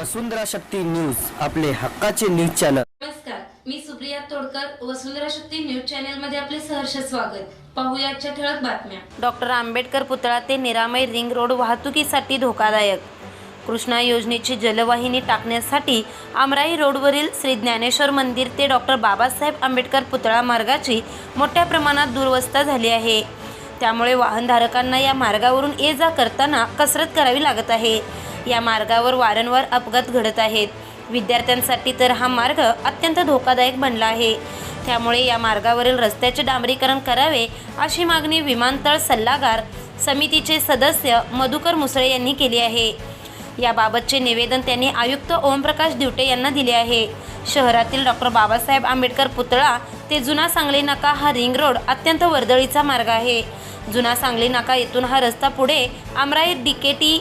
वसुंधरा Shakti news आपले हक्काचे news channel. नमस्कार मी सुप्रिया तोडकर वसुंधरा शक्ती न्यूज चॅनलमध्ये आपले सहर्ष स्वागत. पाहूया आजच्या ठळक बातम्या. डॉक्टर आंबेडकर पुतळा ते निरामय रिंग रोड वाहतुकीसाठी धोकादायक. कृष्णा योजनेची जलवाहिनी टाकण्यासाठी आमराई रोडवरील श्री ज्ञानेश्वर मंदिर ते डॉक्टर बाबासाहेब आंबेडकर पुतळा मार्गाची मोठ्या प्रमाणात दुरवस्था झाली आहे. त्यामुळे वाहनधारकांना या मार्गावरून ये जा करताना कसरत करावी लागत आहे. या मार्गावर वारंवार अपघात घडत आहेत. विद्यार्थ्यांसाठी तर हा मार्ग अत्यंत धोकादायक बनला आहे. त्यामुळे या मार्गावरील रस्त्याचे डांबरीकरण करावे अशी मागणी विमानतळ सल्लागार समितीचे सदस्य मधुकर मुसळे यांनी केली आहे. याबाबतचे निवेदन त्यांनी आयुक्त ओमप्रकाश दिवटे यांना दिले आहे. शहरातील डॉक्टर बाबासाहेब आंबेडकर पुतळा ते जुना सांगली नाका हा रिंग रोड अत्यंत वर्दळीचा मार्ग आहे. जुना सांगली नाका येथून हा रस्ता पुढे आमराई टी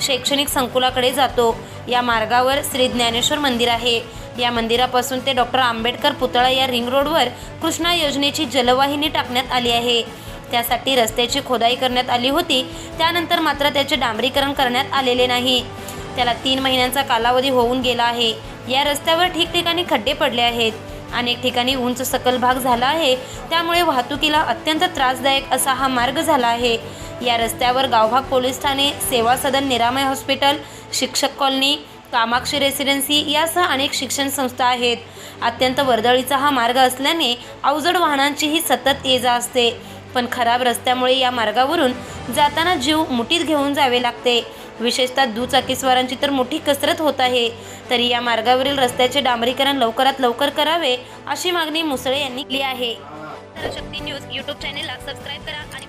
शैक्षणिक संकुलाकडे जातो. या मार्गावर श्री ज्ञानेश्वर मंदिर आहे. या मंदिरापासून ते डॉक्टर आंबेडकर पुतळा या रिंग रोडवर कृष्णा योजनेची जलवाहिनी टाकण्यात आली आहे. त्यासाठी रस्त्याची खोदाई करण्यात आली होती. त्यानंतर मात्र त्याचे डांबरीकरण करण्यात आलेले नाही. त्याला तीन महिन्यांचा कालावधी होऊन गेला आहे. या रस्त्यावर ठिकठिकाणी खड्डे पडले आहेत. अनेक ठिकाणी उंच सकल भाग झाला आहे. त्यामुळे वाहतुकीला अत्यंत त्रासदायक असा हा मार्ग झाला आहे. या रस्त्यावर गावभाग पोलीस ठाणे सेवा सदन निरामय हॉस्पिटल शिक्षक कॉलनी कामाक्षी रेसिडेन्सी यासह अनेक शिक्षण संस्था आहेत. अत्यंत वर्दळीचा हा मार्ग असल्याने अवजड वाहनांचीही सतत ये जा असते. पण खराब रस्त्यामुळे या मार्गावरून जाताना जीव मुठीत घेऊन जावे लागते. विशेषतः दुचाकीस्वारांची तर मोठी कसरत होत आहे. तरी या मार्गावरील रस्त्याचे डांबरीकरण लवकरात लवकर करावे अशी मागणी मुसळे यांनी केली आहे. शक्ती न्यूज यूट्यूब चॅनेलला सबस्क्राईब करा आणि